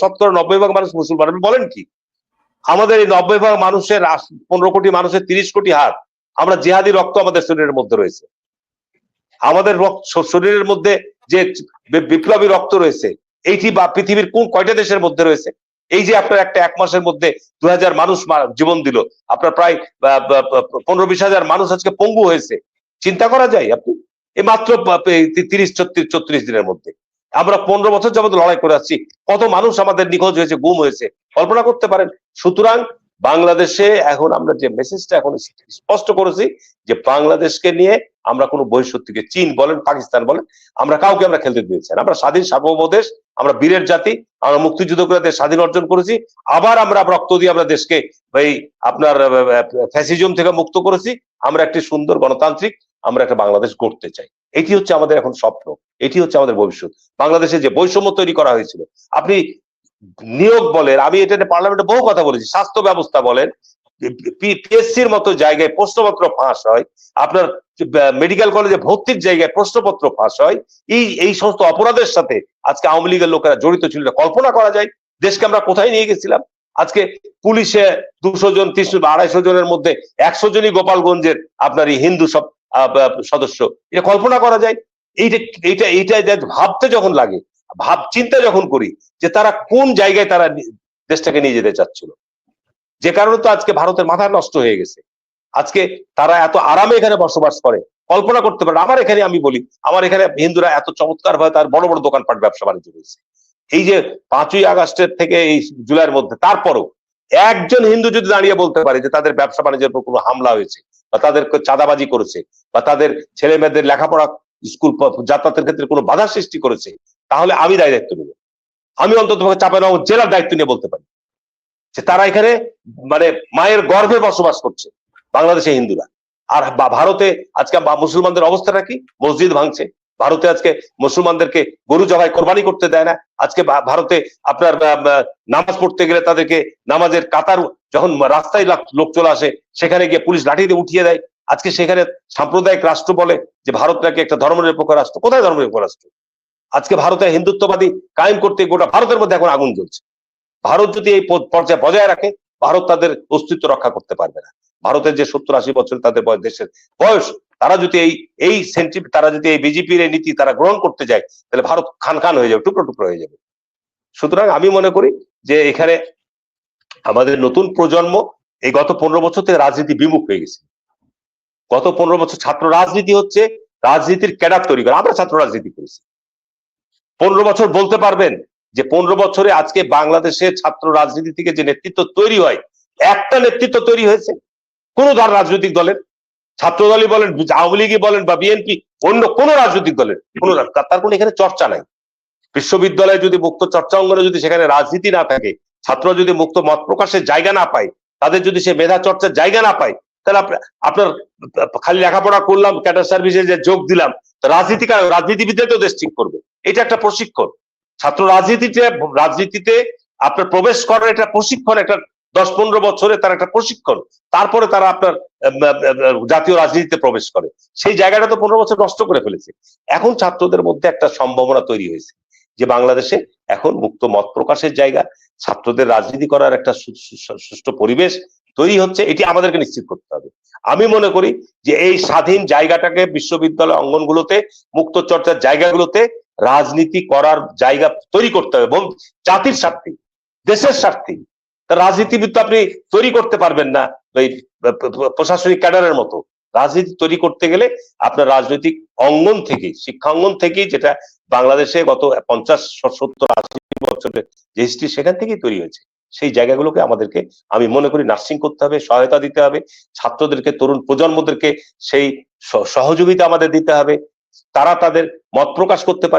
শতকরা নব্বই ভাগ মানুষ মুসলমান। আপনি বলেন কি? আমাদের এই নব্বই ভাগ মানুষের পনেরো কোটি মানুষের তিরিশ কোটি হাত, আমরা জিহাদি রক্ত আমাদের শরীরের মধ্যে রয়েছে। আমাদের শরীরের মধ্যে যে বিপ্লবী রক্ত রয়েছে এইটি বা পৃথিবীর কোন কয়টা দেশের মধ্যে রয়েছে, এই যে আপনার একটা এক মাসের মধ্যে দু হাজার মানুষ জীবন দিল, আপনার প্রায় পনেরো বিশ হাজার মানুষ আজকে পঙ্গু হয়েছে। চিন্তা করা যায় আপনি? এই মাত্র তিরিশ, ছত্রিশ চত্রিশ দিনের মধ্যে। আমরা পনেরো বছর যাবত লড়াই করে আসছি। কত মানুষ আমাদের নিখোঁজ হয়েছে, গুম হয়েছে। কল্পনা করতে পারেন, সুতরাং বাংলাদেশে এখন আমরা যে মেসেজটা এখন স্পষ্ট করেছি যে বাংলাদেশকে নিয়ে আমরা কোনো বহিঃশক্তিকে চীন বলেন, পাকিস্তান বলেন, আমরা কাউকে আমরা খেলতে দিয়েছি। আমরা স্বাধীন সার্বভৌম দেশ আমরা বীরের জাতি, আমরা মুক্তিযুদ্ধ করে দেশ স্বাধীন অর্জন করেছি, আবার আমরা রক্ত দিয়ে আমরা দেশকে এই আপনার ফ্যাসিজম থেকে মুক্ত করেছি। আমরা একটি সুন্দর গণতান্ত্রিক আমরা একটা বাংলাদেশ গড়তে চাই। এটি হচ্ছে আমাদের এখন স্বপ্ন। এটি হচ্ছে আমাদের ভবিষ্যৎ। বাংলাদেশে যে বৈষম্য তৈরি করা হয়েছিল, আপনি নিয়োগ বলেন, আমি এটা পার্লামেন্টে বহু কথা বলেছি, স্বাস্থ্য ব্যবস্থা বলেন পিএসসির মতো জায়গায় প্রশ্নপত্র ফাঁস হয়, আপনার মেডিকেল কলেজে ভর্তির জায়গায় প্রশ্নপত্র ফাঁস হয়, এই এই সমস্ত অপরাধের সাথে আজকে আওয়ামী লীগের লোকেরা জড়িত ছিল কল্পনা করা যায়, দেশকে আমরা কোথায় নিয়ে গেছিলাম? আজকে পুলিশে দুশো জন, তিনশো বা আড়াইশো জনের মধ্যে একশো জনই গোপালগঞ্জের আপনার এই হিন্দু সব সদস্য। এটা কল্পনা করা যায়, এইটা এইটা এইটা ভাবতে যখন লাগে, ভাব চিন্তা যখন করি যে তারা কোন জায়গায় তারা দেশটাকে নিয়ে যেতে চাচ্ছিল। যে কারণে তো আজকে ভারতের মাথা নষ্ট হয়ে গেছে। আজকে তারা এত আরামে এখানে বসবাস করে, কল্পনা করতে পারে আমার এখানে আমি বলি, আমার এখানে হিন্দুরা এত চমৎকার ভাবে তার বড় বড় দোকানপাট ব্যবসা বাণিজ্য রয়েছে এই যে পাঁচই আগস্টের থেকে এই জুলাইয়ের মধ্যে, তারপরও একজন হিন্দু যদি দাঁড়িয়ে বলতে পারে যে তাদের ব্যবসা বাণিজ্যের উপর কোনো হামলা হয়েছে, বা তাদের চাঁদাবাজি করেছে, বা তাদের ছেলে মেয়েদের লেখাপড়া স্কুল যাতায়াতের ক্ষেত্রে কোনো বাধা সৃষ্টি করেছে, তাহলে আমি দায় দায়িত্ব নেব। আমি অন্তত চাপানগর জেলার দায়িত্ব নিয়ে বলতে পারি যে তারা এখানে মানে মায়ের গর্ভে বসবাস করছে, বাংলাদেশে হিন্দুরা। আর ভারতে আজকে মুসলমানদের অবস্থাটা কি? মসজিদ ভাঙছে। ভারতে আজকে মুসলমানদেরকে গরু জবাই কোরবানি করতে দেয় না। আজকে ভারতে আপনার নামাজ পড়তে গেলে তাদেরকে নামাজের কাতার যখন রাস্তায় লোক চলে আসে, সেখানে গিয়ে পুলিশ লাঠি দিয়ে উঠিয়ে দেয়। আজকে সেখানে সাম্প্রদায়িক রাষ্ট্র বলে যে ভারত নাকি একটা ধর্মনিরপেক্ষ রাষ্ট্র। কোথায় ধর্মনিরপেক্ষ রাষ্ট্র? আজকে ভারতে হিন্দুত্ববাদী কায়েম করতে গোটা ভারতের মধ্যে এখন আগুন জ্বলছে। ভারত যদি এই পর্যায়ে বজায় রাখে, ভারত তাদের অস্তিত্ব রক্ষা করতে পারবে না। ভারতের যে সত্তর আশি বছর তাদের বয়স দেশের বয়স তারা যদি এই এই সেন্টি তারা যদি এই বিজেপির এই নীতি তারা গ্রহণ করতে যায়, তাহলে ভারত খান খান হয়ে যাবে, টুকরো টুকরো হয়ে যাবে। সুতরাং আমি মনে করি যে এখানে আমাদের নতুন প্রজন্ম এই গত পনেরো বছর থেকে রাজনীতি বিমুখ হয়ে গেছে। গত পনেরো বছর ছাত্র রাজনীতি হচ্ছে রাজনীতির ক্যাডার তৈরি করা, আমরা ছাত্র রাজনীতি করেছি। পনেরো বছর বলতে পারবেন যে পনেরো বছরে আজকে বাংলাদেশে ছাত্র রাজনীতি থেকে যে নেতৃত্ব তৈরি হয়, একটা নেতৃত্ব তৈরি হয়েছে, কোন ধর রাজনৈতিক দলের। ছাত্র দলই বলেন, আওয়ামী লীগই বলেন বা বিএনপি, অন্য কোন রাজনৈতিক দলের, কোন তার কোনো এখানে চর্চা নাই। বিশ্ববিদ্যালয়ে যদি মুক্ত চর্চা অঙ্গনে যদি সেখানে রাজনীতি না থাকে, ছাত্র যদি মুক্ত মত প্রকাশের জায়গা না পায়, তাদের যদি সে মেধা চর্চার জায়গা না পায়, তাহলে আপনার খালি লেখাপড়া করলাম, ক্যাডার সার্ভিসে যে যোগ দিলাম রাজনীতি রাজনীতিবিদরা তো দেশ ঠিক করবে। এটা একটা প্রশিক্ষণ। ছাত্র রাজনীতিতে রাজনীতিতে আপনার প্রবেশ করার একটা প্রশিক্ষণ, একটা দশ পনেরো বছরে তার একটা প্রশিক্ষণ, তারপরে তারা আপনার জাতীয় রাজনীতিতে প্রবেশ করে। সেই জায়গাটা তো পনেরো বছর নষ্ট করে ফেলেছে। এখন ছাত্রদের মধ্যে একটা সম্ভাবনা তৈরি হয়েছে যে বাংলাদেশে এখন মুক্ত মত প্রকাশের জায়গা, ছাত্রদের রাজনীতি করার একটা সুষ্ঠু পরিবেশ তৈরি হচ্ছে, এটি আমাদেরকে নিশ্চিত করতে হবে। আমি মনে করি যে এই স্বাধীন জায়গাটাকে বিশ্ববিদ্যালয় অঙ্গনগুলোতে, মুক্ত চর্চার জায়গাগুলোতে রাজনীতি করার জায়গা তৈরি করতে হবে এবং জাতির স্বার্থে, দেশের স্বার্থে রাজনীতিবিদ তো আপনি তৈরি করতে পারবেন না, ওই প্রশাসনিক ক্যাডারের মতো। রাজনীতি তৈরি করতে গেলে আপনার রাজনৈতিক অঙ্গন থেকে শিক্ষা অঙ্গন থেকেই যেটা বাংলাদেশে গত পঞ্চাশ, সত্তর, আশি বছরের যে হিস্ট্রি সেখান থেকেই তৈরি হয়েছে। সেই জায়গাগুলোকে আমাদেরকে, আমি মনে করি নার্সিং করতে হবে, সহায়তা দিতে হবে, ছাত্রদেরকে, তরুণ প্রজন্মদেরকে সেই সহযোগিতা আমাদের দিতে হবে, তারা তাদের মত প্রকাশ করতে পারে।